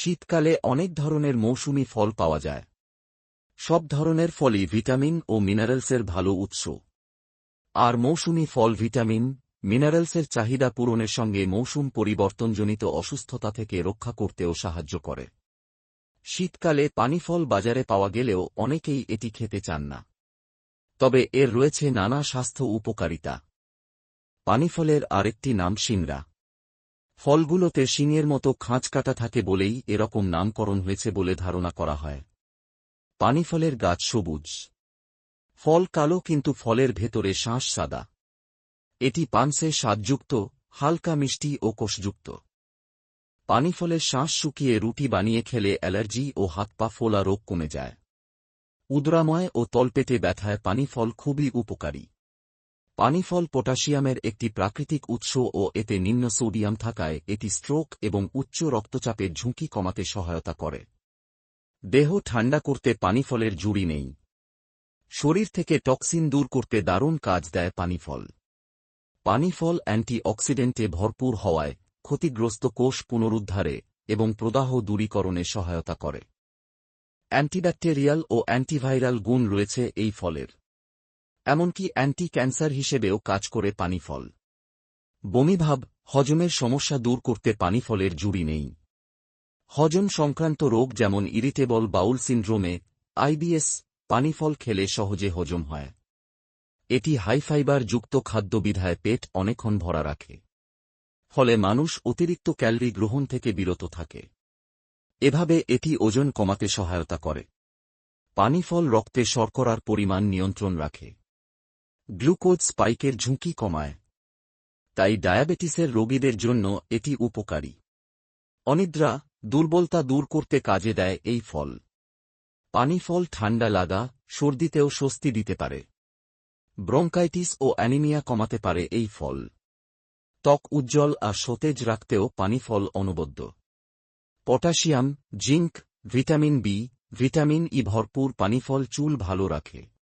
শীতকালে অনেক ধরনের মৌসুমি ফল পাওয়া যায়। সব ধরনের ফলই ভিটামিন ও মিনারেলসের ভালো উৎস। আর মৌসুমি ফল ভিটামিন, মিনারেলসের চাহিদা পূরণের সঙ্গে মৌসুম পরিবর্তনজনিত অসুস্থতা থেকে রক্ষা করতেও সাহায্য করে। শীতকালে পানিফল বাজারে পাওয়া গেলেও অনেকেই এটি খেতে চান না। তবে এর রয়েছে নানা স্বাস্থ্য উপকারিতা। পানিফলের আরেকটি নাম সিংরা ফলগুলোতে শিঙের মতো খাঁচ কাটা থাকে বলেই এরকম নামকরণ হয়েছে বলে ধারণা করা হয়। পানিফলের গাছ সবুজ। ফল কালো কিন্তু ফলের ভেতরে শাঁস সাদা। এটি পানসে স্বাদযুক্ত, হালকা মিষ্টি ও কোষযুক্ত। পানিফলের শ্বাস শুকিয়ে রুটি বানিয়ে খেলে অ্যালার্জি ও হাত পা ফোলা রোগ কমে যায়। উদরাময় ও তলপেটে ব্যথায় পানিফল খুবই উপকারী। পানিফল পটাশিয়ামের একটি প্রাকৃতিক উৎস ও এতে নিম্ন সোডিয়াম থাকায় এটি স্ট্রোক এবং উচ্চ রক্তচাপের ঝুঁকি কমাতে সহায়তা করে। দেহ ঠান্ডা করতে পানিফলের জুড়ি নেই। শরীর থেকে টক্সিন দূর করতে দারুণ কাজ দেয় পানিফল। পানিফল অ্যান্টি অক্সিডেন্টে ভরপুর হওয়ায় ক্ষতিগ্রস্ত কোষ পুনরুদ্ধারে এবং প্রদাহ দূরীকরণে সহায়তা করে। অ্যান্টিব্যাকটেরিয়াল ও অ্যান্টিভাইরাল গুণ রয়েছে এই ফলের। এমনকি অ্যান্টি ক্যান্সার হিসেবেও কাজ করে পানিফল। বমিভাব, হজমের সমস্যা দূর করতে পানিফলের জুড়ি নেই। হজম সংক্রান্ত রোগ যেমন ইরিটেবল বাউল সিন্ড্রোমে আইবিএস পানিফল খেলে সহজে হজম হয়। এটি হাই ফাইবার যুক্ত খাদ্য বিধায় পেট অনেকক্ষণ ভরা রাখে। ফলে মানুষ অতিরিক্ত ক্যালরি গ্রহণ থেকে বিরত থাকে। এভাবে এটি ওজন কমাতে সহায়তা করে। পানিফল রক্তে শর্করার পরিমাণ নিয়ন্ত্রণ রাখে। গ্লুকোজ স্পাইকের ঝুঁকি কমায়। তাই ডায়াবেটিসের রোগীদের জন্য এটি উপকারী। অনিদ্রা, দুর্বলতা দূর করতে কাজে দেয় এই ফল। পানিফল ঠান্ডা লাগা, সর্দিতেও স্বস্তি দিতে পারে। ব্রঙ্কাইটিস ও অ্যানিমিয়া কমাতে পারে এই ফল। ত্বক উজ্জ্বল আর সতেজ রাখতেও পানিফল অনবদ্য। Potassium, zinc, vitamin B, vitamin E ভরপুর পানিফল চুল ভালো রাখে।